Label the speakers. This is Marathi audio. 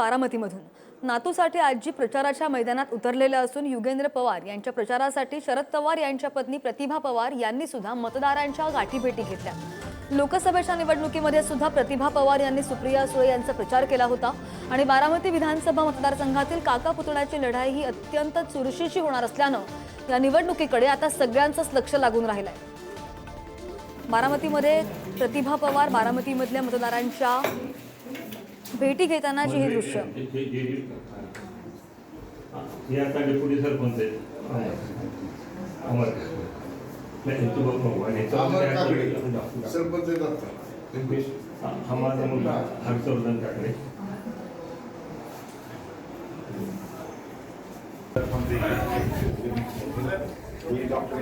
Speaker 1: बारामतीमधून. नातूसाठी आजी प्रचाराच्या मैदानात उतरलेल्या असून युगेंद्र पवार यांच्या प्रचारासाठी शरद पवार यांच्या पत्नी प्रतिभा पवार यांनी सुद्धा मतदारांच्या गाठीभेटी घेतल्या. लोकसभेच्या निवडणुकीमध्ये सुद्धा प्रतिभा पवार यांनी सुप्रिया सुळे यांचा प्रचार केला होता आणि बारामती विधानसभा मतदारसंघातील काका पुतळ्याची लढाई ही अत्यंत चुरशीची होणार असल्यानं या निवडणुकीकडे आता सगळ्यांचंच लक्ष लागून राहिलंय. बारामतीमध्ये प्रतिभा पवार बारामतीमधल्या मतदारांच्या भेटी घेतानाची ही दृश्य.
Speaker 2: जे- जे- जे- हे आता डेप्युटी सरपंच आहेत. अमर.
Speaker 3: सरपंच
Speaker 2: हा माझा मुलगा हर्षवर्धन काकडे.
Speaker 3: डॉक्टर